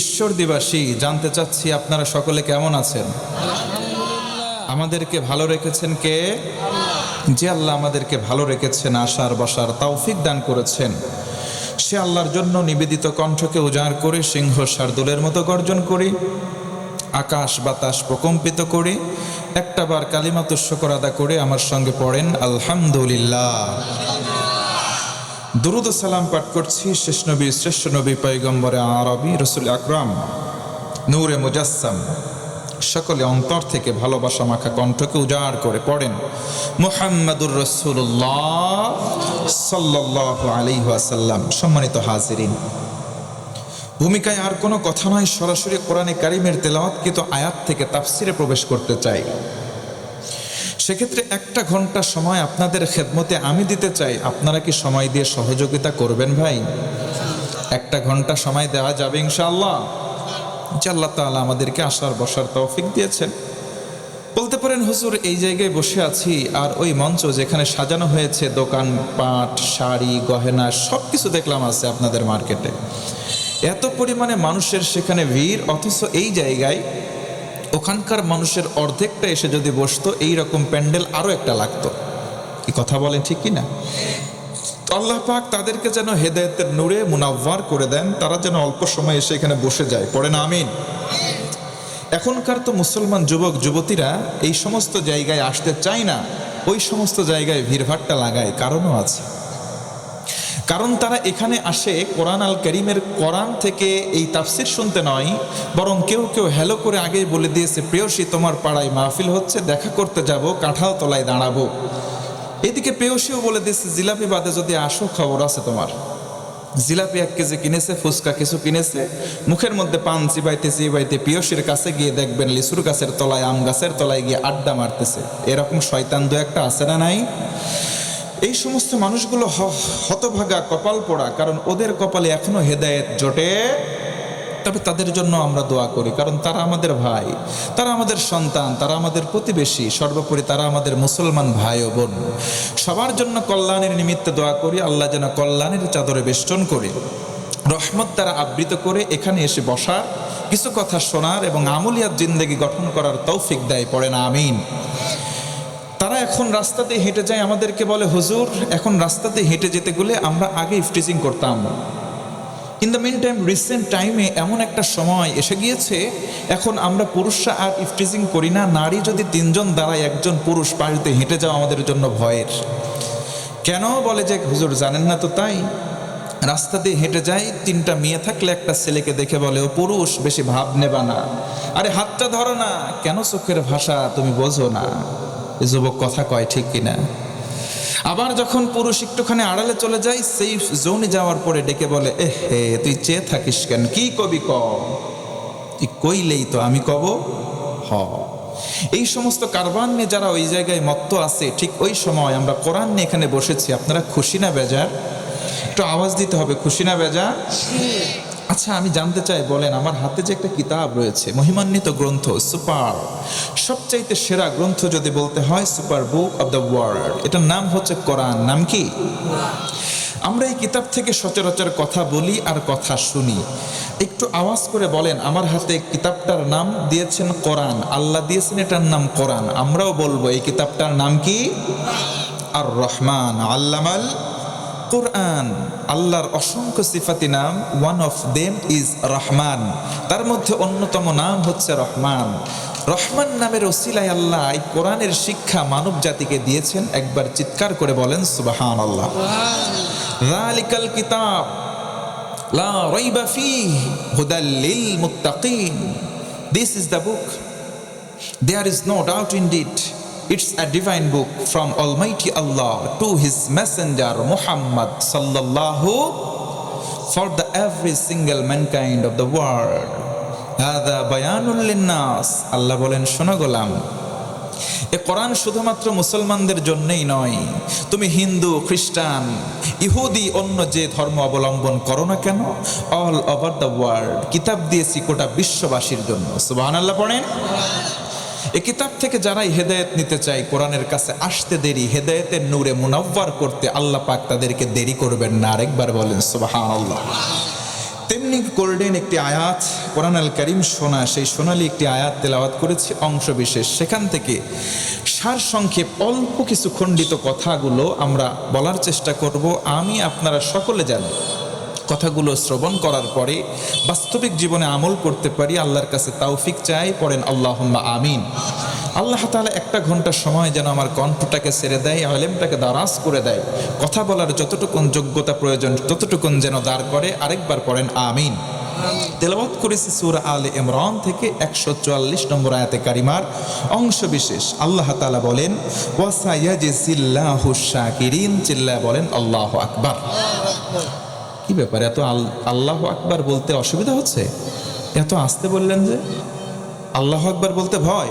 ঈশ্বর দিবাসী জানতে চাচ্ছি আপনারা সকলে কেমন আছেন? আমাদেরকে ভালো রেখেছেন কে? যে আল্লাহ আমাদেরকে ভালো রেখেছেন আশার বসার তৌফিক দান করেছেন। সে আল্লাহর জন্য নিবেদিত কণ্ঠকে উজাড় করে সিংহ শার্দুলের মতো গর্জন করি আকাশ বাতাস প্রকম্পিত করে একটাবার কালিমাত শকর আদা করে আমার সঙ্গে পড়েন আলহামদুলিল্লাহ। দুরুদ সালাম পাঠ করছি শেষ নবী, শ্রেষ্ঠ নবী পৈগম্বরে আরবি রসুল আকরাম। নূরে মুজাসসাম, সকলে অন্তর থেকে ভালোবাসা মাখা কণ্ঠকে উজাড় করে পড়েন। মুহাম্মাদুর রসুল্লাহ সাল্লাহ আলী ওয়াসাল্লাম, সম্মানিত হাজিরিন। ভূমিকায় আর কোনো কথা নয়, সরাসরি কোরআনে কারিমের তেলাওয়াত কিন্তু আয়াত থেকে তাফসিরে প্রবেশ করতে চাই। সেক্ষেত্রে একটা ঘণ্টা সময় আপনাদের খেদমতে আমি দিতে চাই। আপনারা কি সময় দিয়ে সহযোগিতা করবেন ভাই? একটা ঘণ্টা সময় দেওয়া যাবে ইনশাআল্লাহ। যে আল্লাহ তাআলা আমাদেরকে আসার, বসার তৌফিক দিয়েছেন। বলতে পারেন, হুজুর, এই জায়গায় বসে আছি আর ওই মঞ্চ যেখানে সাজানো হয়েছে, দোকান, পাট, শাড়ি, গহেনা সব কিছু দেখলাম আছে আপনাদের মার্কেটে। এত পরিমাণে মানুষের সেখানে ভিড়, অথচ এই জায়গায় ওখানকার মানুষের অর্ধেকটা এসে যদি বসতো, এই রকম প্যান্ডেল আরও একটা লাগতো। কি কথা বলেন ঠিক কি না আল্লাহ পাক তাদেরকে যেন হেদায়েতের নূরে মুনাব্বার করে দেন, তারা যেন অল্প সময় এসে এখানে বসে যায়। পড়েন, আমিন। এখনকার তো মুসলমান যুবক, যুবতীরা এই সমস্ত জায়গায় আসতে চায় না, ওই সমস্ত জায়গায় ভিড়ভাট্টা লাগায়, কারণও আছে। কারণ তারা এখানে আসে কোরআন আল করিমের কোরআন থেকে এই তাফসির শুনতে নয়, বরং কেউ কেউ হ্যালো করে আগেই বলে দিয়েছে প্রেয়সী তোমার পাড়ায় মাহফিল হচ্ছে, দেখা করতে যাব, কাঁঠাল তলায় দাঁড়াবো। এদিকে প্রেয়সীও বলে দিয়েছে, জিলাপি বাদে যদি আসো, খবর আছে তোমার। জিলাপি এক কেজি কিনেছে, ফুচকা কিছু কিনেছে, মুখের মধ্যে পান চিবাইতে চিবাইতে পিয়সির কাছে গিয়ে দেখবেন, লিচুর গাছের তলায়, আম গাছের তলায় গিয়ে আড্ডা মারতেছে। এরকম শয়তান দু একটা আছে না নাই? এই সমস্ত মানুষগুলো হতভাগা, কপাল পোড়া, কারণ ওদের কপালে এখনও হেদায়েত জোটে। তবে তাদের জন্য আমরা দোয়া করি, কারণ তারা আমাদের ভাই, তারা আমাদের সন্তান, তারা আমাদের প্রতিবেশী, সর্বোপরি তারা আমাদের মুসলমান ভাই ও বোন। সবার জন্য কল্যাণের নিমিত্তে দোয়া করি, আল্লাহ যেন কল্যাণের চাদরে বেষ্টন করে, রহমত দ্বারা আবৃত করে এখানে এসে বসার, কিছু কথা শোনার এবং আমলিয়াত জিন্দেগি গঠন করার তৌফিক দেয়, পড়ে না, আমিন। তারা এখন রাস্তাতে হেঁটে যায়, আমাদেরকে বলে, হুজুর, এখন রাস্তাতে হেঁটে যেতে গেলে আমরা আগে ইফটিজিং করতাম। In the meantime recent টাইমে এমন একটা সময় এসে গিয়েছে, এখন আমরা পুরুষরা আর ইফটিজিং করি না, নারী যদি তিনজন দাঁড়ায়, একজন পুরুষ পাশে হেঁটে যাওয়া আমাদের জন্য ভয়ের। কেন? বলে যে, হুজুর, জানেন না তো তাই। রাস্তা দিয়ে হেঁটে যাই, তিনটা মেয়ে থাকলে একটা ছেলেকে দেখে বলে, ও পুরুষ, বেশি ভাব নেবা না। আরে, হাতটা ধরো না। কেন চোখের ভাষা তুমি বোঝো না? যুবক কথা কয়, ঠিক কিনা? আবার যখন পুরুষ একটুখানি আড়ালে চলে যায়, সেই জোনে যাওয়ার পরে ডেকে বলে এ হে, তুই চেয়ে থাকিস কেন? কি কবি ক তুই কইলেই তো আমি কব, হ। এই সমস্ত কারবান নিয়ে যারা ওই জায়গায় মত্ত আছে, ঠিক ওই সময় আমরা কোরআন নিয়ে এখানে বসেছি। আপনারা খুশি না, বেজার? একটু আওয়াজ দিতে হবে, খুশি না, বেজার? আচ্ছা আমি জানতে চাই, বলেন, আমার হাতে যে একটা কিতাব রয়েছে, মহিমান্বিত গ্রন্থ, সুপার। সবচাইতে সেরা গ্রন্থ যদি বলতে হয়, super book of the world. এটার নাম হচ্ছে কোরআন, নাম কি? আমরা এই কিতাব থেকে সচরাচর কথা বলি আর কথা শুনি। একটু আওয়াজ করে বলেন, আমার হাতে কিতাবটার নাম দিয়েছেন কোরআন, আল্লাহ দিয়েছেন এটার নাম কোরআন। আমরাও বলব, এই কিতাবটার নাম কি? আর রহমান আল্লামাল কোরআন, আল্লাহর অসংখ্য সিফাতি নাম one of them is Rahman. তার মধ্যে অন্যতম নাম হচ্ছে রহমান। রহমান নামের ওসিলায় আল্লাহ এই কোরআনের শিক্ষা মানব জাতিকে দিয়েছেন, একবার চিৎকার করে বলেন সুবাহান আল্লাহ রালিকাল কিতাব লা রাইবা ফিহ হুদাল লিল মুত্তাকিন this is the book There is no doubt indeed. It's a divine book from Almighty Allah to His Messenger Muhammad sallallahu for the every single mankind of the world. هذا بيان للناس আল্লাহ বলেন শোনো গোলাম এ কোরআন শুধুমাত্র মুসলমানদের জন্যই নয় তুমি হিন্দু খ্রিস্টান ইহুদি অন্য যে ধর্ম অবলম্বন করো না কেন অল ওভার দ্য ওয়ার্ল্ড কিতাব দিয়েছি গোটা বিশ্ববাসীর জন্য সুবহানাল্লাহ পড়েন এ কিতাব থেকে যারাই হেদায়েত নিতে চায়, কোরআনের কাছে আসতে দেরি, হেদায়েতের নূরে মুনাব্বার করতে আল্লাহ পাক তাদেরকে দেরি করবেন না। আরেকবার বলেন, সুবহানাল্লাহ। তেমনি গোল্ডেন একটি আয়াত কোরআন আল করিম সোনা সেই সোনালি একটি আয়াত তেলাওয়াত করেছি, অংশ বিশেষ। সেখান থেকে সার সংক্ষেপ অল্প কিছু খণ্ডিত কথাগুলো আমরা বলার চেষ্টা করব। আমি আপনারা সকলে জানি কথাগুলো শ্রবণ করার পরে বাস্তবিক জীবনে আমল করতে পারি, আল্লাহর কাছে তাওফিক চাই, পড়েন আল্লাহ আমিন। আল্লাহ তাআলা একটা ঘণ্টা সময় যেন আমার কণ্ঠটাকে ছেড়ে দেয়, আলেমটাকে দারাজ করে দেয়। কথা বলার যতটুকুন যোগ্যতা প্রয়োজন, ততটুকুন যেন দাঁড় করে, আরেকবার পড়েন আমিন। তেলাওয়াত করেছি সূরা আলে ইমরান থেকে একশো চুয়াল্লিশ নম্বর আয়াতে কারিমার অংশ বিশেষ। আল্লাহ তালা বলেন ওয়াসাইয়াজিল্লাহু শাকিরিন চিল্লা বলেন, আল্লাহ আকবার। কি ব্যাপার? এত আল- আল্লাহ আকবার বলতে অসুবিধা হচ্ছে? এত আসতে বললেন যে আল্লাহ আকবার বলতে ভয়?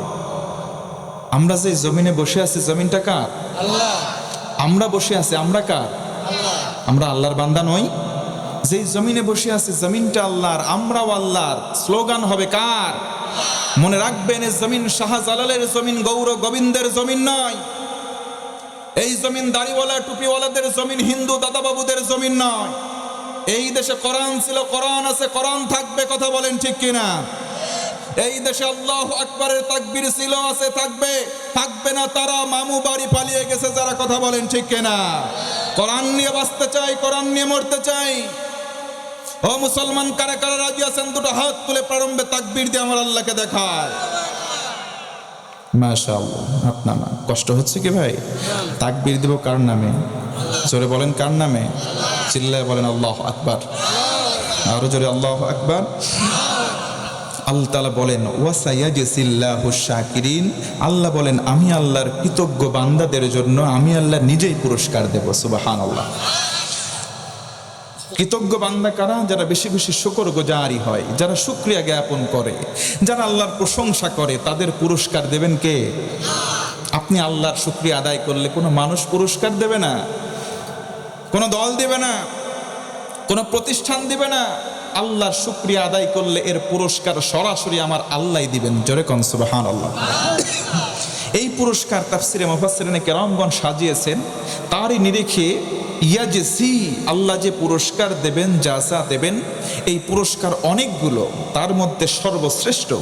আমরা যে জমিনে বসে আছি জমিনটা কার? আমরা বসে আছি আমরা কার? আমরা আল্লাহর বান্দা নই। যেই জমিনে বসে আছি জমিনটা আল্লাহর আমরাও আল্লাহর। স্লোগান হবে কার? মনে রাখবেন এই জমিন শাহজালালের জমিন গৌর গোবিন্দের জমিন নয়। এই জমিন দাড়িওয়ালা টুপিওয়ালাদের জমিন হিন্দু দাদাবাবুদের জমিন নয়। এই দেশে কোরআন ছিল, কোরআন আছে, কোরআন থাকবে, কথা বলেন ঠিক কিনা? এই দেশে আল্লাহ আকবরের তাকবির ছিল, আছে, থাকবে। থাকবে না, তারা মামু বাড়ি পালিয়ে গেছে, যারা কথা বলেন ঠিক কিনা? কোরআন নিয়ে বাঁচতে চাই, কোরআন নিয়ে মরতে চাই। ও মুসলমান, কারা কারা রাজি আছেন, দুটো হাত তুলে প্রারম্ভে তাকবির দিয়ে আমার আল্লাহকে দেখায়। মাশাআল্লাহ, আপনার কষ্ট হচ্ছে কি ভাই? তাকবীর দিব কার নামে? জোরে বলেন কার নামে? চিল্লায় বলেন আল্লাহ আকবার। আরও জোরে আল্লাহ আকবার। আল্লাহ তাআলা বলেন ওয়াসাইয়াজিল্লাহু শাকিরিন। আল্লাহ বলেন, আমি আল্লাহর কৃতজ্ঞ বান্দাদের জন্য আমি আল্লাহ নিজেই পুরস্কার দেব। সুবহানাল্লাহ। কৃতজ্ঞ বান্দা কারা? যারা বেশি বেশি শুকর গোজারি হয়, যারা শুক্রিয়া জ্ঞাপন করে, যারা আল্লাহর প্রশংসা করে, তাদের পুরস্কার দেবেন কে? আপনি আল্লাহর শুক্রিয়া আদায় করলে কোনো মানুষ পুরস্কার দেবে না, কোনো দল দেবে না, কোনো প্রতিষ্ঠান দেবে না। আল্লাহর শুক্রিয়া আদায় করলে এর পুরস্কার সরাসরি আমার আল্লাহ দিবেন। জোরে কন সুবহান আল্লাহ এই পুরস্কার তাফসিরে মুফাসসিরিনে কেরামগণ সাজিয়েছেন, তারই নিরিখে ইয়াজসি, আল্লাহ যে পুরস্কার দেবেন জাযা দেবেন, এই পুরস্কার অনেকগুলো, তার মধ্যে সর্বশ্রেষ্ঠ।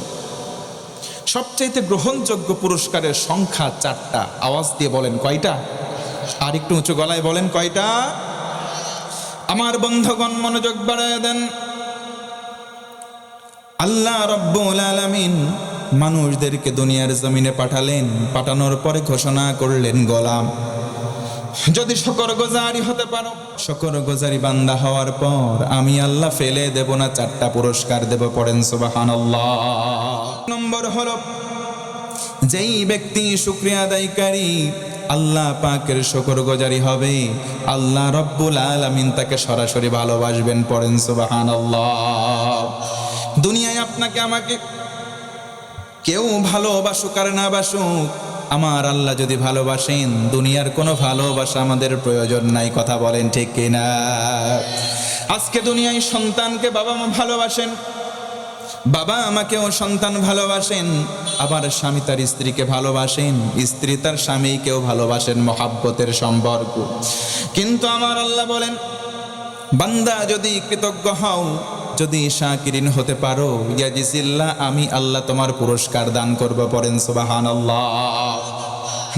সবচাইতে গ্রহণযোগ্য পুরস্কারের সংখ্যা চারটা। আওয়াজ দিয়ে বলেন কয়টা? আর একটু উঁচু গলায় বলেন কয়টা? আমার বন্ধগণ মনোযোগ বাড়ায় দেন। আল্লাহ রব্বুল আলামিন মানুষদেরকে দুনিয়ার জমিনে পাঠালেন, পাঠানোর পরে ঘোষণা করলেন, গোলাম। যদি শকর গোজারি হতে পারো, শকর গোজারি বান্দা হওয়ার পর আমি আল্লাহ ফেলে দেব না, চারটা পুরস্কার দেব, পড়েন সুবহানাল্লাহ। নম্বর হলো, যেই ব্যক্তি শুক্রিয়া আদায়কারী, আল্লাহ পাকের শকর গোজারি হবে, আল্লাহ রব্বুল আলামিন তাকে সরাসরি ভালোবাসবেন, পড়েন সুবহানাল্লাহ। দুনিয়ায় আপনাকে আমাকে কেউ ভালোবাসুক আর না বাসুক আমার আল্লাহ যদি ভালোবাসেন, দুনিয়ার কোনো ভালোবাসা আমাদের প্রয়োজন নাই, কথা বলেন ঠিক কিনা? আজকে দুনিয়ায় সন্তানকে বাবা মা ভালোবাসেন, বাবা আমাকেও সন্তান ভালোবাসেন, আবার স্বামী তার স্ত্রীকে ভালোবাসেন, স্ত্রী তার স্বামীকেও ভালোবাসেন, মহাব্বতের সম্পর্ক। কিন্তু আমার আল্লাহ বলেন, বান্দা যদি কৃতজ্ঞ হও যদি শাকিরিন হতে পারো ইয়াজিসিল্লাহ আমি আল্লাহ তোমার পুরস্কার দান করব পরেন সুবাহান আল্লাহ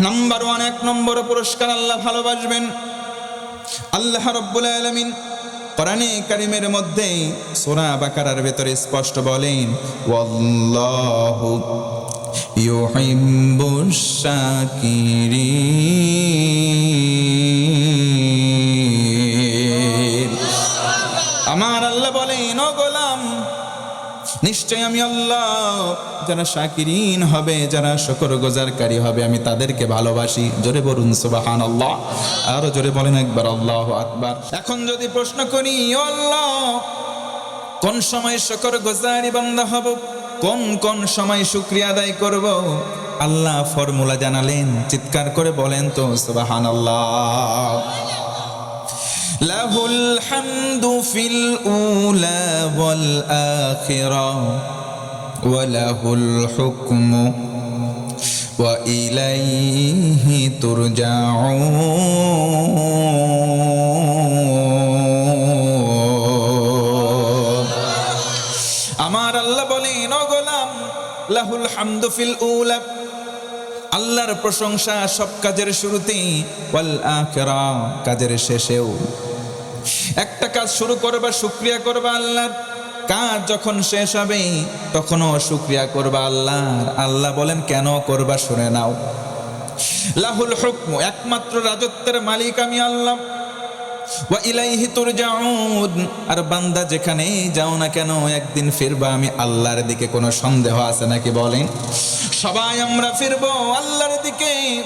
নাম্বার ওয়ান, এক নম্বর পুরস্কার আল্লাহ ভালোবাসবেন। আল্লাহ রব্বুল আলমিন কোরআনে কারিমের মধ্যে সোনা বাকারার ভেতরে স্পষ্ট বলেন, ওয়াল্লাহু ইউহিব্বুশ শাকিরিন। নিশ্চয় আমি আল্লাহ, যারা শাকিরিন হবে, যারা শকর গোজারকারী হবে, আমি তাদেরকে ভালোবাসি। জোরে বলুন সুবাহান আল্লাহ আরও জোরে বলেন একবার, আল্লাহ আকবার। এখন যদি প্রশ্ন করি আল্লাহ, কোন সময় শকর গোজারি বান্দা হব? কোন কোন সময় শুক্রিয়া আদায় করব? আল্লাহ ফর্মুলা জানালেন, চিৎকার করে বলেন তো সুবাহান আল্লাহ له الحمد في الأولى والآخرة وله الحكم وإليه ترجعون أمار الله بولين غلام له الحمد في الأولى আল্লাহর প্রশংসা সব কাজের শুরুতেই, ওয়াল আখিরা কাজের শেষেও। একটা কাজ শুরু করবা, শুক্রিয়া করবা আল্লাহর। কাজ যখন শেষ হবে, তখনও শুক্রিয়া করবা আল্লাহর। আল্লাহ বলেন, কেন করবা, শুনে নাও। লাহুল হুকম, একমাত্র রাজত্বের মালিক আমি আল্লাহ। ওয়া ইলাইহি তুরজাউন, আর বান্দা যেখানেই যাও না কেন, একদিন ফিরবা, আমি আল্লাহর দিকে কোনো সন্দেহ আছে নাকি বলেন? সবাই আমরা ফিরবো আল্লাহর দিকে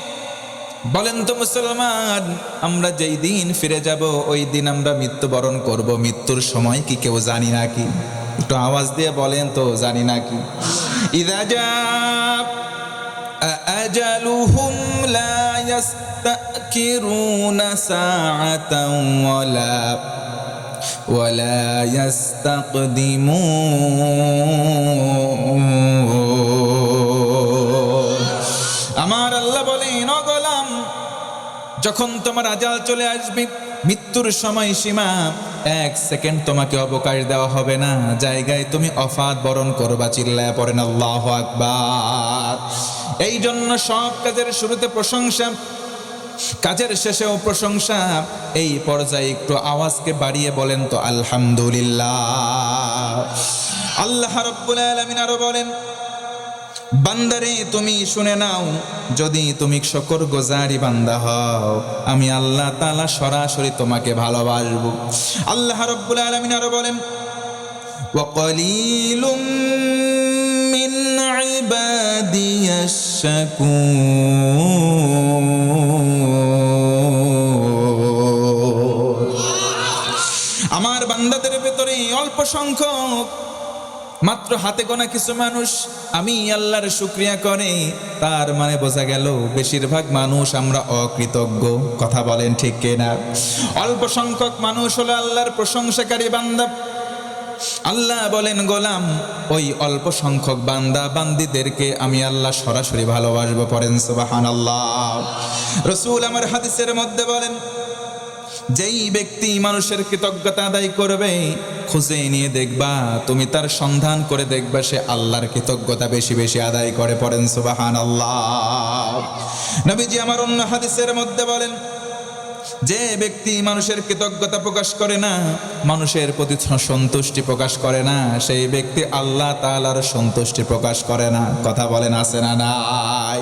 বলেন তো মুসলমান আমরা যেই দিন ফিরে যাব ওই দিন আমরা মৃত্যুবরণ করব মৃত্যুর সময় কি কেউ জানি নাকি একটু আওয়াজ দিয়ে বলেন তো জানি নাকি ইদা যা أجلهم لا يستأخرون ساعة ولا ولا يستقدمون যখন তোমার আজাল চলে আসবে, মৃত্যুর সময় সীমা এক সেকেন্ড তোমাকে অবকাশ দেওয়া হবে না। জায়গায় তুমি অফাত বরণ করবা, চিল্লায় পড়েন আল্লাহ আকবার। এই জন্য সব কাজের শুরুতে প্রশংসা, কাজের শেষেও প্রশংসা। এই পর্যায়ে একটু আওয়াজকে বাড়িয়ে বলেন তো, আলহামদুলিল্লাহ। আল্লাহ রব্বুল আলামিন আরও বলেন বান্দারে তুমি শুনে নাও যদি তুমি শকর গোজারি বান্দা হও আমি আল্লাহ তাআলা সরাসরি তোমাকে ভালোবাসবো আল্লাহ রব্বুল আলামিন আরো বলেন وقليل من عبادي الشكور আমার বান্দাদের ভেতরে অল্প সংখ্যক মাত্র হাতে গোনা কিছু মানুষ, আমি আল্লাহর শুক্রিয়া করে। তার মানে বোঝা গেল, বেশিরভাগ মানুষ আমরা অকৃতজ্ঞ। কথা বলেন ঠিক কিনা? অল্প সংখ্যক মানুষ হলো আল্লাহর প্রশংসাকারী বান্দা। আল্লাহ বলেন, গোলাম, ওই অল্প সংখ্যক বান্দা, বান্দিদেরকে আমি আল্লাহ সরাসরি ভালোবাসবো পড়েন সুবাহান আল্লাহ রসুল আমার হাদিসের মধ্যে বলেন যেই ব্যক্তি মানুষের কৃতজ্ঞতা আদায় করবে, খুঁজে নিয়ে দেখবা, তুমি তার সন্ধান করে দেখবা, সে আল্লাহর কৃতজ্ঞতা বেশি বেশি আদায় করে পড়েন সুবাহান আল্লাহ নবীজি আমার অন্য হাদিসের মধ্যে বলেন, যে ব্যক্তি মানুষের কৃতজ্ঞতা প্রকাশ করে না, মানুষের প্রতি সন্তুষ্টি প্রকাশ করে না, সেই ব্যক্তি আল্লাহ তাআলার সন্তুষ্টি প্রকাশ করে না। কথা বলেন, আছে না নাই?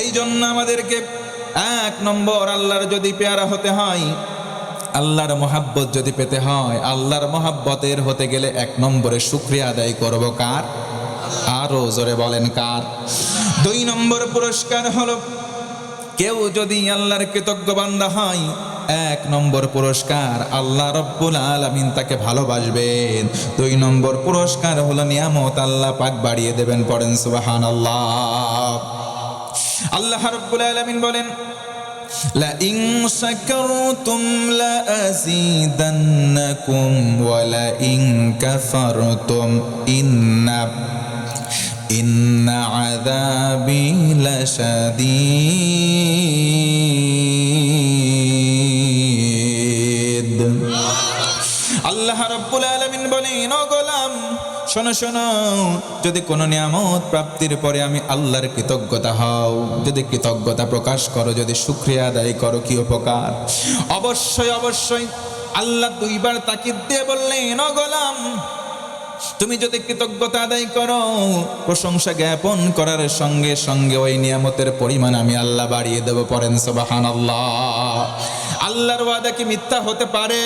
এই জন্য আমাদেরকে এক নম্বর আল্লাহর যদি পেয়ারা হতে হয় আল্লাহর মহাব্বত যদি পেতে হয়, আল্লাহর মহাব্বতের হতে গেলে এক নম্বরে শুক্রিয়া আদায় করব কার? আরও জোরে বলেন কার? দুই নম্বর পুরস্কার হলো, কেউ যদি আল্লাহর কৃতজ্ঞ বান্দা হয়, এক নম্বর পুরস্কার আল্লাহ রব্বুল আলামিন তাকে ভালোবাসবেন। দুই নম্বর পুরস্কার হলো নিয়ামত আল্লাহ পাক বাড়িয়ে দেবেন, পড়েন সুবাহান আল্লাহ আল্লাহ রব্বুল আলামিন বলেন لئن شكرتم لأزيدنكم ولئن كفرتم إن إن عذابي لشديد الله رب العالمين بلين শোনো শোনো। যদি কোনো নিয়ামত প্রাপ্তির পরে আমি আল্লাহর কৃতজ্ঞতা হও, যদি কৃতজ্ঞতা প্রকাশ করো, যদি শুক্রিয়া আদায় করো, কি উপকার? অবশ্যই অবশ্যই। আল্লাহ দুইবার তাকিদ দিয়ে বললেন গোলাম, তুমি যদি কৃতজ্ঞতা আদায় করো, প্রশংসা জ্ঞাপন করার সঙ্গে সঙ্গে ওই নিয়ামতের পরিমাণ আমি আল্লাহ বাড়িয়ে দেব পরেন সবাহান আল্লাহ আল্লাহর ওয়াদা কি মিথ্যা হতে পারে?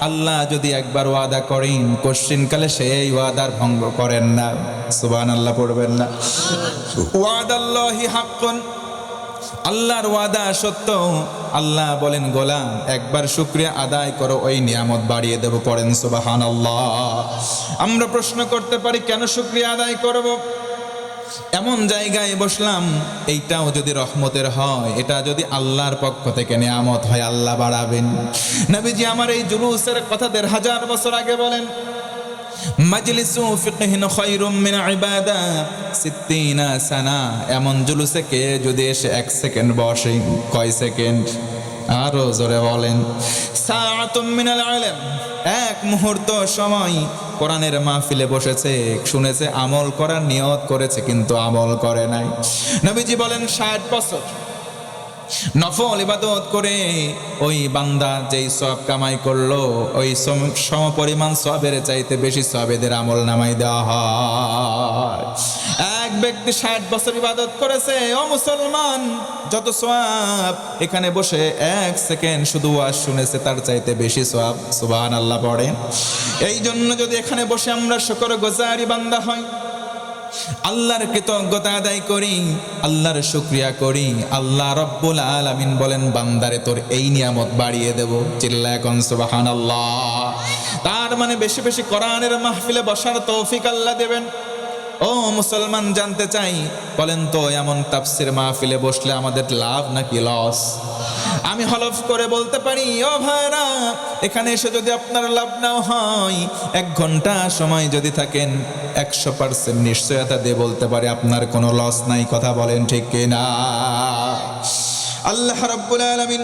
আল্লাহ যদি একবার ওয়াদা করেন, কোশ্চিনকালে সেই ওয়াদার ভঙ্গ করেন না। সুবান আল্লাহ পড়বেন না। ওয়াদ ওয়াদাল্লাহি হাক্কুন। আল্লাহর ওয়াদা সত্য। আল্লাহ বলেন, গোলাম, একবার শুক্রিয়া আদায় করো, ওই নিয়ামত বাড়িয়ে দেব। পড়েন সুবাহান আল্লাহ আমরা প্রশ্ন করতে পারি, কেন শুক্রিয়া আদায় করব? এমন জায়গায় বসলাম, এইটাও যদি রহমতের হয়, এটা যদি আল্লাহর পক্ষ থেকে নিয়ামত হয়, আল্লাহ বাড়াবেন। নবীজি আমার এই জুলুসের কথা দেড় হাজার বছর আগে বলেন মিন এমন জুলুসে কে যদি এসে এক সেকেন্ড বসে, কয় সেকেন্ড? আরও জোরে বলেন এক মুহূর্ত সময় কোরআনের মাহফিলে বসেছে, শুনেছে, আমল করার নিয়ত করেছে, কিন্তু আমল করে নাই। নবীজি বলেন, ষাট বছর। নফল ইবাদত করে ওই বান্দা যেই সব কামাই করল, ওই সম- পরিমাণ সবের চাইতে বেশি সবেদের আমল নামাই দেওয়া হয়। এক ব্যক্তি ষাট বছর ইবাদত করেছে, ও মুসলমান, যত সব এখানে বসে এক সেকেন্ড শুধু ওয়াজ শুনেছে, তার চাইতে বেশি সব সুবান আল্লাহ পড়ে। এই জন্য যদি এখানে বসে আমরা শকর গোজারি বান্দা হয় আল্লাহর কৃতজ্ঞতা আদায় করি, আল্লাহর শুক্রিয়া করি। আল্লাহ রব্বুল আলামিন বলেন, বান্দারে তোর এই নিয়ামত বাড়িয়ে দেব। চিল্লা এখন সুবাহান আল্লাহ তার মানে বেশি বেশি কোরআনের মাহফিলে বসার তৌফিক আল্লাহ দেবেন। ও মুসলমান, জানতে চাই, বলেন তো, এমন তাফসির মাহফিলে বসলে আমাদের লাভ নাকি লস? আমি হলফ করে বলতে পারি, ও ভাইরা, এখানে এসে যদি আপনার লাভ নাও হয়, এক ঘণ্টা সময় যদি থাকেন, একশো পার্সেন্ট নিশ্চয়তা দিয়ে বলতে পারে, আপনার কোনো লস নাই, কথা বলেন ঠিক কিনা? আল্লাহ রব্বুল আলমিন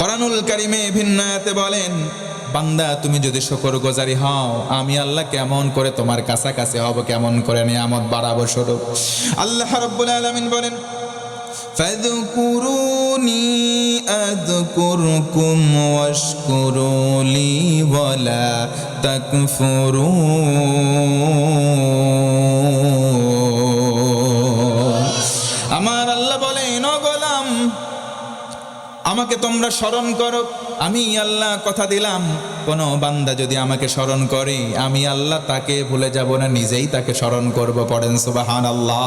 কোরআনুল কারিমে ভিন্নাতে বলেন, বান্দা, তুমি যদি শকর গোজারি হও, আমি আল্লাহ কেমন করে তোমার কাছাকাছি হব, কেমন করে নিয়ামত বাড়াবো স্বরূপ আল্লাহ রব্বুল আলমিন বলেন فاذكروني أذكركم واشكروا لي ولا تكفرون. আমাকে তোমরা স্মরণ করো। আমি আল্লাহ কথা দিলাম। কোন বান্দা যদি আমাকে স্মরণ করে, আমি আল্লাহ তাকে ভুলে যাব না, নিজেই তাকে স্মরণ করব, পড়েন সুবাহান আল্লাহ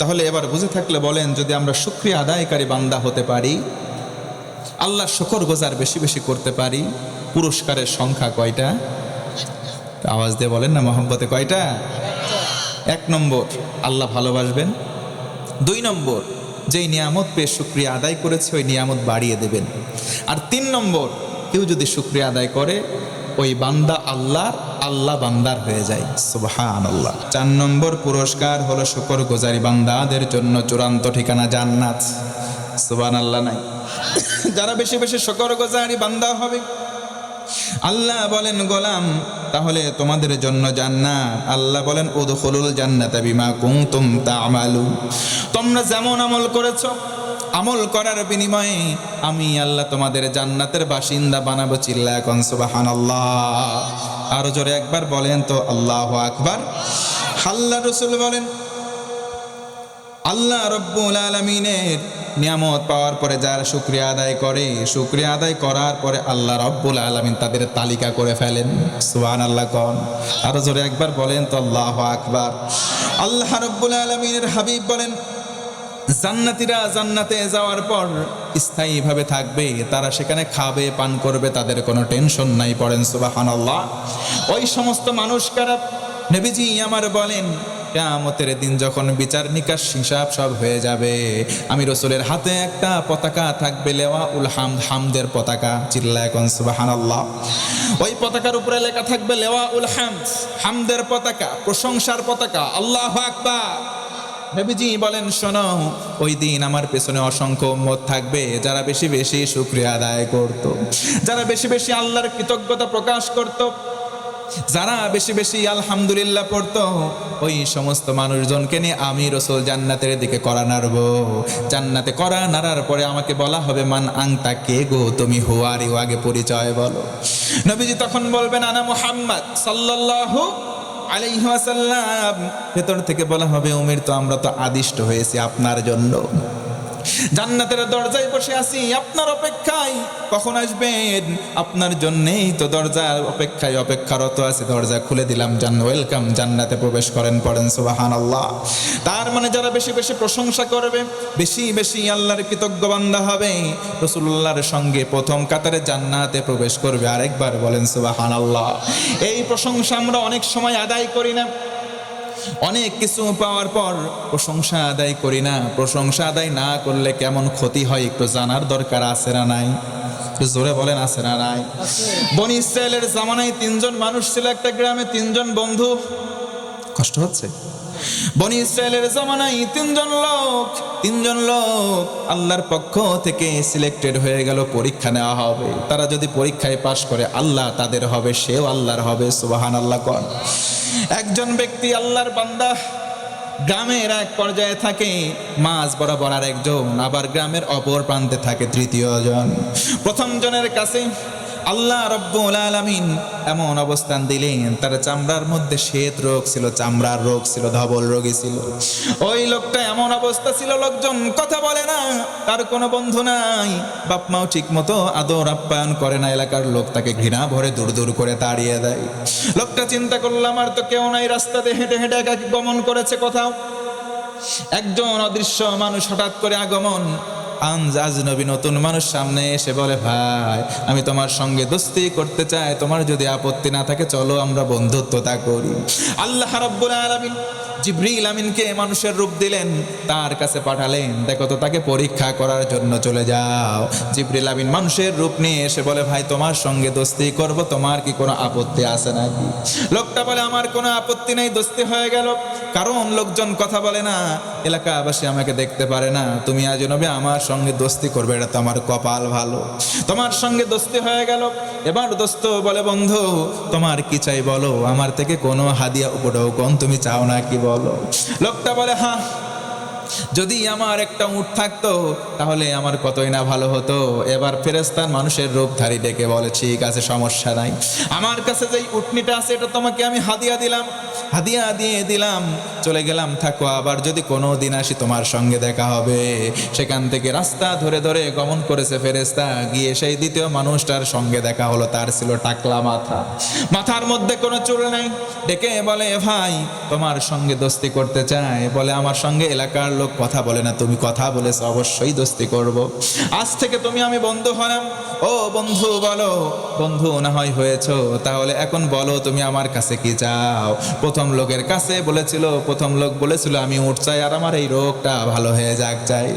তাহলে এবার বুঝে থাকলে বলেন, যদি আমরা শুক্রিয়া আদায়কারী বান্দা হতে পারি, আল্লাহ শুকর গোজার বেশি বেশি করতে পারি, পুরস্কারের সংখ্যা কয়টা? আওয়াজ দিয়ে বলেন না মোহাম্মতে কয়টা? এক নম্বর, আল্লাহ ভালোবাসবেন। দুই নম্বর যেই নিয়ামত পেয়ে শুক্রিয়া আদায় করেছে, ওই নিয়ামত বাড়িয়ে দেবেন। আর তিন নম্বর, কেউ যদি শুক্রিয়া আদায় করে, ওই বান্দা আল্লাহর, আল্লাহ বান্দার হয়ে যায়। সুবহান আল্লাহ চার নম্বর পুরস্কার হলো শুকর গোজারি বান্দাদের জন্য চূড়ান্ত ঠিকানা জান্নাত। সুবহান আল্লাহ নাই। যারা বেশি বেশি শুকর গোজারি বান্দা হবে আল্লাহ বলেন, গোলাম, তাহলে তোমাদের জন্য জান্নাত। আল্লাহ বলেন, উদখুলুল জান্নাতা বিমা কুনতুম তা'মালু তোমরা যেমন আমল করেছ, আমল করার বিনিময়ে আমি আল্লাহ তোমাদের জান্নাতের বাসিন্দা বানাবো চিল্লা এখন সুবহানাল্লাহ। আরও জোরে একবার বলেন তো, আল্লাহু আকবার। আল্লাহ রসুল বলেন, আল্লাহ রব্বুল আলমিনের নিয়ামত পাওয়ার পরে যারা শুক্রিয়া আদায় করে, শুক্রিয়া আদায় করার পরে আল্লাহ রব্বুল আলমিন তাদের তালিকা করে ফেলেন। সুহান আল্লাহ কন। আরও জোরে একবার বলেন তো, আল্লাহ আকবার। আল্লাহ রব্বুল আলমিনের হাবিব বলেন, জান্নাতিরা জান্নাতে যাওয়ার পর স্থায়ীভাবে থাকবে, তারা সেখানে খাবে, পান করবে, তাদের কোনো টেনশন নাই, পড়েন সুবাহান আল্লাহ ওই সমস্ত মানুষ কারা? নবীজি আমার বলেন, কেয়ামতের দিন যখন বিচার নিকাশ হিসাব সব হয়ে যাবে, আমি রসুলের হাতে একটা পতাকা থাকবে লেওয়া উল হামদ, হামদের পতাকা চিল্লা এখন সুবাহানাল্লাহ ওই পতাকার উপরে লেখা থাকবে লেওয়া উল হামদ, হামদের পতাকা, প্রশংসার পতাকা, আল্লাহ আকবার নবীজি বলেন, শোনো, ওই দিন আমার পেছনে অসংখ্য উম্মত থাকবে, যারা বেশি বেশি শুক্রিয়া আদায় করত। যারা বেশি বেশি আল্লাহর কৃতজ্ঞতা প্রকাশ করত। যারা বেশি বেশি আলহামদুলিল্লাহ পড়তো, ওই সমস্ত মানুষজনকে নিয়ে আমি রসুল জান্নাতের দিকে করা নাড়ব। জান্নাতে করা নাড়ার পরে আমাকে বলা হবে, মান আংতা কে গো? তুমি হুয়ারি আগে পরিচয় বলো। নবীজি তখন বলবেন, আনা মুহাম্মদ সাল্লাল্লাহু আলাইহাসাল্লাম ভেতর থেকে বলা হবে, উমির তো আমরা তো আদিষ্ট হয়েছি আপনার জন্য। জান্নাতের দরজায় বসে আছি, আপনার অপেক্ষায়। কখন আসবেন? আপনার জন্যেই তো দরজার অপেক্ষায় অপেক্ষারত আছে। দরজা খুলে দিলাম, জান, ওয়েলকাম। জান্নাতে প্রবেশ করেন, পড়েন সুবাহান আল্লাহ তার মানে যারা বেশি বেশি প্রশংসা করবে, বেশি বেশি আল্লাহর কৃতজ্ঞ বান্দা হবে। রসুল্লাহর সঙ্গে প্রথম কাতারে জান্নাতে প্রবেশ করবে। আরেকবার বলেন সুবাহান আল্লাহ এই প্রশংসা আমরা অনেক সময় আদায় করি না। অনেক কিছু পাওয়ার পর প্রশংসা আদায় করি না। প্রশংসা আদায় না করলে কেমন ক্ষতি হয় একটু জানার দরকার আছে না নাই? জোরে বলেন, আছে না নাই? বনি ইসরায়েলের জামানায় তিনজন মানুষ ছিল, একটা গ্রামে তিনজন বন্ধু। কষ্ট হচ্ছে? বনি ইসরায়েলের জামানায় তিনজন লোক তিনজন লোক আল্লাহর পক্ষ থেকে সিলেক্টেড হয়ে গেল, পরীক্ষা নেওয়া হবে। তারা যদি পরীক্ষায় পাশ করে, আল্লাহ তাদের হবে, সেও আল্লাহর হবে সুবাহান আল্লাহ কন। একজন ব্যক্তি আল্লাহর বান্দা, গ্রামের এক পর্যায়ে থাকে, মাছ বরাবর আর একজন আবার গ্রামের অপর প্রান্তে থাকে তৃতীয় জন প্রথম জনের কাছে আল্লাহ রব্বুল আলামিন এমন অবস্থান দিলেন, তার চামড়ার মধ্যে শ্বেত রোগ ছিল, চামড়ার রোগ ছিল, ধবল রোগী ছিল। ওই লোকটা এমন অবস্থা ছিল, লোকজন কথা বলে না, তার কোনো বন্ধু নাই। বাপ মাও ঠিক মতো আদর আপ্যায়ন করে না, এলাকার লোক তাকে ঘৃণা ভরে দূর দূর করে তাড়িয়ে দেয়। লোকটা চিন্তা করলাম আর তো কেউ নাই, রাস্তাতে হেঁটে হেঁটে একাকি গমন করেছে কোথাও? একজন অদৃশ্য মানুষ হঠাৎ করে আগমন আনজাজ নবী নতুন মানুষ সামনে এসে বলে, ভাই, আমি তোমার সঙ্গে দোস্তি করতে চাই। তোমার যদি আপত্তি না থাকে, চলো আমরা বন্ধুত্বতা করি। আল্লাহ রাব্বুল আলামিন জিব্রিল আমিনকে মানুষের রূপ দিলেন, তার কাছে পাঠালেন, দেখো তো তাকে পরীক্ষা করার জন্য চলে যাও। জিব্রিল আমিন মানুষের রূপ নিয়ে এসে বলে, ভাই, তোমার সঙ্গে দোস্তি করব, তোমার কি কোনো আপত্তি আছে নাকি? লোকটা বলে, আমার কোনো আপত্তি নেই, দোস্তি হয়ে গেল। কারণ লোকজন কথা বলে না, এলাকাবাসী আমাকে দেখতে পারে না। তুমি আজ নবী, আমার সঙ্গে দোস্তি করবে, এটা তো আমার কপাল ভালো। তোমার সঙ্গে দোস্তি হয়ে গেল। এবার দোস্ত বলে, বন্ধু, তোমার কি চাই বলো? আমার থেকে কোনো হাদিয়া উপঢৌকন তুমি চাও না কি বলো? লোকটা বলে হ্যাঁ যদি আমার একটা উঠ থাকতো, তাহলে আমার কতই না ভালো হতো। এবার ফেরেস্তান মানুষের রূপধারী ডেকে বলে, ঠিক আছে, সমস্যা নাই। আমার কাছে যেই উটনিটা আছে, এটা তোমাকে আমি হাদিয়া দিলাম। হাদিয়া দিয়ে দিলাম, চলে গেলাম, থাকো। আবার যদি কোনো দিন আসি, তোমার সঙ্গে দেখা হবে। সেখান থেকে রাস্তা ধরে ধরে গমন করেছে ফেরেস্তা গিয়ে সেই দ্বিতীয় মানুষটার সঙ্গে দেখা হলো, তার ছিল টাকলা মাথা। মাথার মধ্যে কোনো চুল নাই। ডেকে বলে, ভাই, তোমার সঙ্গে দোস্তি করতে চায়। বলে, আমার সঙ্গে এলাকার লোক কথা বলে না, তুমি কথা বলেছ, অবশ্যই দোস্তি করব। আজ থেকে তুমি আমি বন্ধু হলাম। ও বন্ধু, বলো, বন্ধু না হয় হয়েছো, তাহলে এখন বলো তুমি আমার কাছে কি চাও? প্রথম লোকের কাছে বলেছিল, প্রথম লোক বলেছিল, আমি উঠ চাই আর আমার এই রোগটা ভালো হয়ে যাক চাই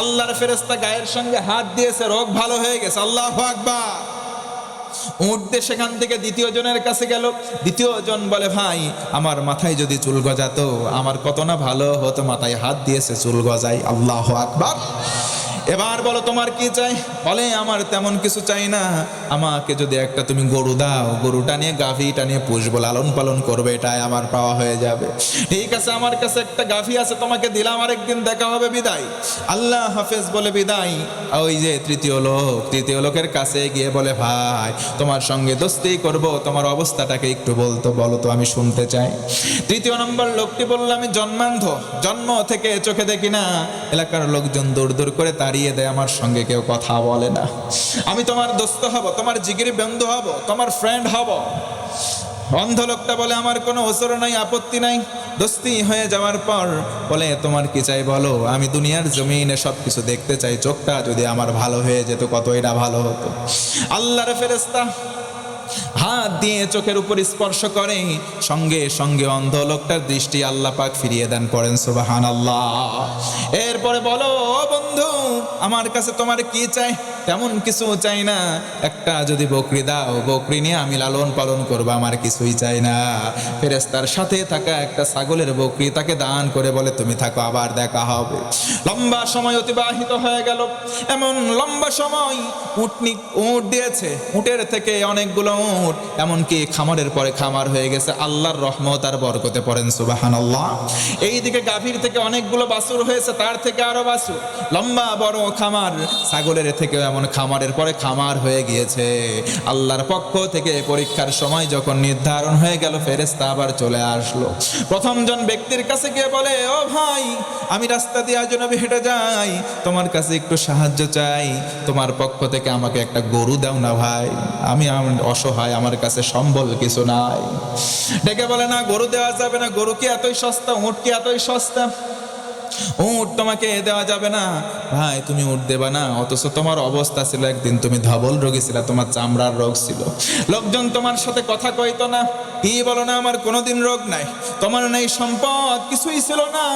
আল্লাহর ফেরেস্তা গায়ের সঙ্গে হাত দিয়েছে, রোগ ভালো হয়ে গেছে, আল্লাহ আকবার। উঠতে সেখান থেকে দ্বিতীয় জনের কাছে গেল। দ্বিতীয় জন বলে, ভাই, আমার মাথায় যদি চুল গজাতো, আমার কত না ভালো হতো, মাথায় হাত দিয়েছে, চুল গজাই, আল্লাহ আকবার। এবার বলো, তোমার কি চাই? বলে, আমার তেমন কিছু চাই না। আমাকে যদি একটা তুমি গরু দাও, গরুটা নিয়ে, গাভীটা নিয়ে পুষবো, লালন পালন করবে, এটাই আমার পাওয়া হয়ে যাবে। ঠিক আছে, আমার কাছে একটা গাভী আছে, তোমাকে দিলাম, আরেকদিন দেখা হবে, বিদায়। আল্লাহ হাফেজ বলে, বিদায়। ওই যে তৃতীয় লোক, তৃতীয় লোকের কাছে গিয়ে বলে, ভাই, তোমার সঙ্গে দোস্তি করব, তোমার অবস্থাটাকে একটু বলতো, বলো তো, আমি শুনতে চাই। তৃতীয় নম্বর লোকটি বলল, আমি জন্মান্ধ, জন্ম থেকে চোখে দেখি না। এলাকার লোকজন দূর দূর করে তাড়িয়ে দেয়, আমার সঙ্গে কেউ কথা বলে না। আমি তোমার দোস্ত হব, তোমার জিগির বন্ধু হব, তোমার ফ্রেন্ড হব। অন্ধ লোকটা বলে, আমার কোনো ওসর নাই, আপত্তি নাই। দোস্তি হয়ে যাওয়ার পর বলে, তোমার কি চাই বলো? আমি দুনিয়ার জমিনে সব কিছু দেখতে চাই। চোখটা যদি আমার ভালো হয়ে যেত, কতই না ভালো হতো। আল্লাহর ফেরেস্তা হাত দিয়ে চোখের উপর স্পর্শ করে। সঙ্গে সঙ্গে অন্ধ লোকটার দৃষ্টি আল্লাহ পাক ফিরিয়ে দেন, পড়েন সুবাহান আল্লাহ এরপরে বলো বন্ধু, আমার কাছে তোমার কি চাই? তেমন কিছু চাই না। একটা যদি বকরি দাও, বকরি নিয়ে আমি লালন পালন করব, আমার কিছুই চাই না। ফেরেস্তার সাথে থাকা একটা ছাগলের বকরি তাকে দান করে বলে, তুমি থাকো, আবার দেখা হবে। লম্বা সময় অতিবাহিত হয়ে গেল। এমন লম্বা সময় উটনি উট দিয়েছে, উটের থেকে অনেকগুলো উট। এমনকি খামারের পরে খামার হয়ে গেছে, আল্লাহর রহমত আর বরকতে পড়েন সুবাহান আল্লাহ এইদিকে গাভীর থেকে অনেকগুলো বাছুর হয়েছে, তার থেকে আরও বাছুর। লম্বা, বড় খামার, ছাগলের থেকে এমন খামারের পরে খামার হয়ে গিয়েছে। আল্লাহর পক্ষ থেকে পরীক্ষার সময় যখন নির্ধারণ হয়ে গেল ফেরেস্তা আবার চলে আসলো। প্রথম জন ব্যক্তির কাছে গিয়ে বলে, ও ভাই, আমি রাস্তা দিয়ে আজ নবী হেঁটে যাই, তোমার কাছে একটু সাহায্য চাই, তোমার পক্ষ থেকে আমাকে একটা গরু দাও না ভাই আম- অসহায়, আমার কাছে সম্বল কিছু নাই। ডেকে বলে, না, গরু দেওয়া যাবে না। গরু কি এতই সস্তা? উঠ কি এতই সস্তা? উট তোমাকে দেওয়া যাবে না। ভাই, তুমি উঠ দেবা না, অথচ তোমার অবস্থা ছিল একদিন তুমি ধবল রোগী ছিল, তোমার চামড়ার রোগ ছিল। লোকজন তোমার সাথে কথা কইতো না। কি বলো না, আমার কোনোদিন রোগ নাই। তোমার নেই সম্পদ, কিছুই ছিল না।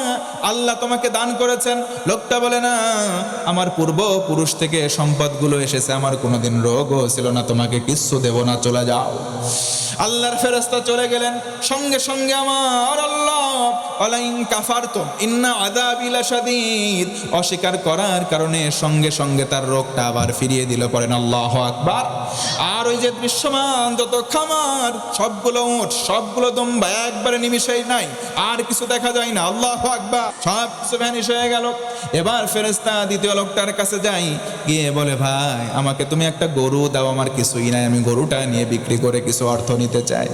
আল্লাহ তোমাকে দান করেছেন। লোকটা বলে, না, আমার পূর্ব পুরুষ থেকে সম্পদগুলো এসেছে, আমার কোনোদিন রোগও ছিল না, তোমাকে কিচ্ছু দেব না, চলে যাও। আল্লাহর ফেরস্তা চলে গেলেন। সঙ্গে সঙ্গে আমার আল্লাহ অলাইন তো ইন্না আদা বিলাসাদিদ অস্বীকার করার কারণে সঙ্গে সঙ্গে তার রোগটা আবার ফিরিয়ে দিল। করেন আল্লাহ আকবার। ওই যে দৃশ্যমান যত খামার সবগুলো উঠ, সবগুলো দম্বা, একবারে নিমিশেই নাই, আর কিছু দেখা যায় না। আল্লাহ আকবার, সব কিছু ভ্যানিশ হয়ে গেল। এবার ফেরেস্তা দ্বিতীয় লোকটার কাছে যাই, গিয়ে বলে, ভাই, আমাকে তুমি একটা গরু দাও, আমার কিছুই নাই, আমি গরুটা নিয়ে বিক্রি করে কিছু অর্থ নিতে চাই।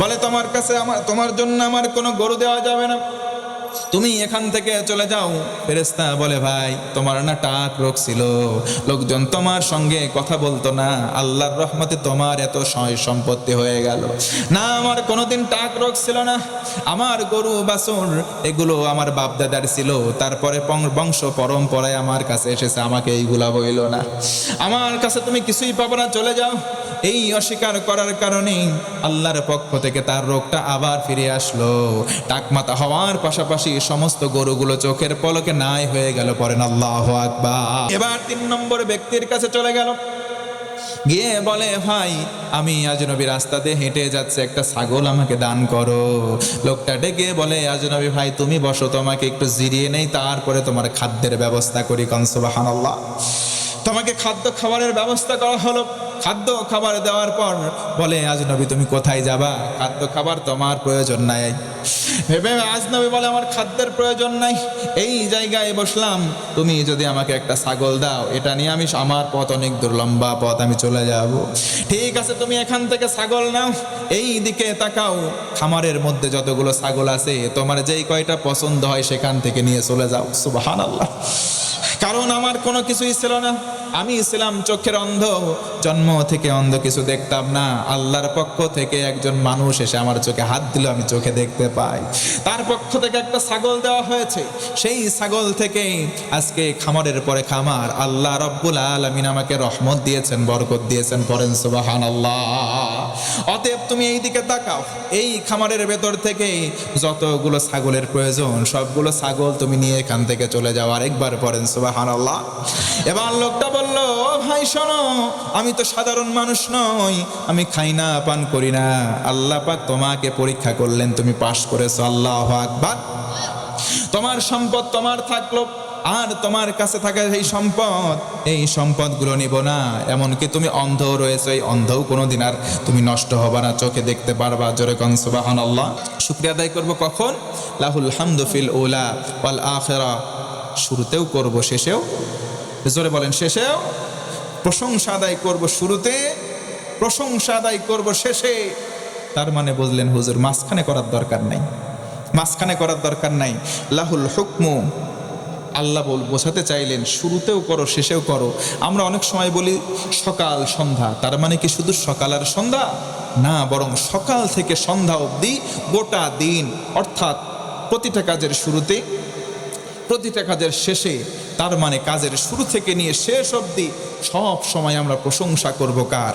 বলে, তোমার কাছে আমার, তোমার জন্য আমার কোনো গরু দেওয়া যাবে না। তুমি এখান থেকে চলে যাও। ফেরেস্তা বলে, ভাই, তোমার না টাক রোগ ছিল। লোকজন তোমার সঙ্গে কথা বলতো না। আল্লাহর রহমতে তোমার এত সয় সম্পত্তি হয়ে গেল। না, আমার কোনোদিন টাক রোগ ছিল না। আমার গরু, বাছুর, এগুলো আমার বাপদাদার ছিল। তারপরে বংশ পরম্পরায় আমার কাছে এসেছে। আমাকে এইগুলা বইল না। আমার কাছে তুমি কিছুই পাবো না। চলে যাও। এই অস্বীকার করার কারণে আল্লাহর পক্ষ থেকে তার রোগটা আবার ফিরে আসলো। টাকমাতা হওয়ার পাশাপাশি সমস্ত গরুগুলো চোখের পলকে নাই হয়ে গেল পরেন আল্লাহ আকবার। এবার তিন নম্বর ব্যক্তির কাছে চলে গেল। গিয়ে বলে, ভাই, আমি আজনবী রাস্তাতে হেঁটে যাচ্ছে, একটা ছাগল আমাকে দান করো। লোকটা ডেকে বলে, আজনবী ভাই, তুমি বসো, তোমাকে একটু জিরিয়ে নেই, তারপরে তোমার খাদ্যের ব্যবস্থা করি কনসুবাহান আল্লাহ তোমাকে খাদ্য খাবারের ব্যবস্থা করা হলো। খাদ্য খাবার দেওয়ার পর বলে আজ নবী তুমি কোথায় যাবা? খাদ্য খাবার তোমার প্রয়োজন নাই। ভেবে আজ নবী বলে, আমার খাদ্যের প্রয়োজন নাই। এই জায়গায় বসলাম। তুমি যদি আমাকে একটা ছাগল দাও, এটা নিয়ে আমি আমার পথ অনেক দূর, লম্বা পথ আমি চলে যাব। ঠিক আছে, তুমি এখান থেকে ছাগল নাও, এই দিকে তাকাও। খামারের মধ্যে যতগুলো ছাগল আছে, তোমার যেই কয়টা পছন্দ হয় সেখান থেকে নিয়ে চলে যাও। সুবাহান আল্লাহ কারণ আমার কোনো কিছুই ছিল না। আমি ছিলাম চোখের অন্ধ, জন্ম থেকে অন্ধ কিছু দেখতাম না। আল্লাহর পক্ষ থেকে একজন মানুষ এসে আমার চোখে হাত দিল, আমি চোখে দেখতে পাই। তার পক্ষ থেকে একটা ছাগল দেওয়া হয়েছে। সেই ছাগল থেকে আজকে খামারের পরে খামার আল্লাহ রব্বুল আলমিন আমাকে রহমত দিয়েছেন, বরকত দিয়েছেন পরেন সুবাহান আল্লাহ অতএব তুমি এই দিকে তাকাও। এই খামারের ভেতর থেকে যতগুলো ছাগলের প্রয়োজন, সবগুলো ছাগল তুমি নিয়ে এখান থেকে চলে যাও। আরেকবার পরেন সুবাহান আল্লাহ এবার লোকটা বলল ভাই, শোনো, আমি তো সাধারণ মানুষ নই, আমি খাই না পান করি না। আল্লাহ পাক তোমাকে পরীক্ষা করলেন, তুমি পাশ করেছ, আল্লাহ আকবার। তোমার সম্পদ তোমার থাকল, আর তোমার কাছে থাকা এই সম্পদ, এই সম্পদগুলো নিব না। এমনকি তুমি অন্ধ রয়েছে, এই অন্ধও কোনোদিন আর তুমি নষ্ট হবা না, চোখে দেখতে পারবা, জোরে কনসুবাহান আল্লাহ শুক্রিয়া আদায় করব কখন? লাহুল হামদুফিল ওলা ওয়াল আখেরা। শুরুতেও করব, শেষেও জোরে বলেন, শেষেও? প্রশংসা আদায় করব শুরুতে, প্রশংসা আদায় করব শেষে। তার মানে বুঝলেন হুজুর, মাঝখানে করার দরকার নাই। মাঝখানে করার দরকার নাই। লাহুল হুকমু, আল্লাহ বল, বোঝাতে চাইলেন, শুরুতেও করো, শেষেও করো। আমরা অনেক সময় বলি, সকাল সন্ধ্যা। তার মানে কি শুধু সকাল আর সন্ধ্যা? না, বরং সকাল থেকে সন্ধ্যা অবধি গোটা দিন, অর্থাৎ প্রতিটা কাজের শুরুতে, প্রতিটা কাজের শেষে তার মানে কাজের শুরু থেকে নিয়ে শেষ অবধি সব সময় আমরা প্রশংসা করব কার?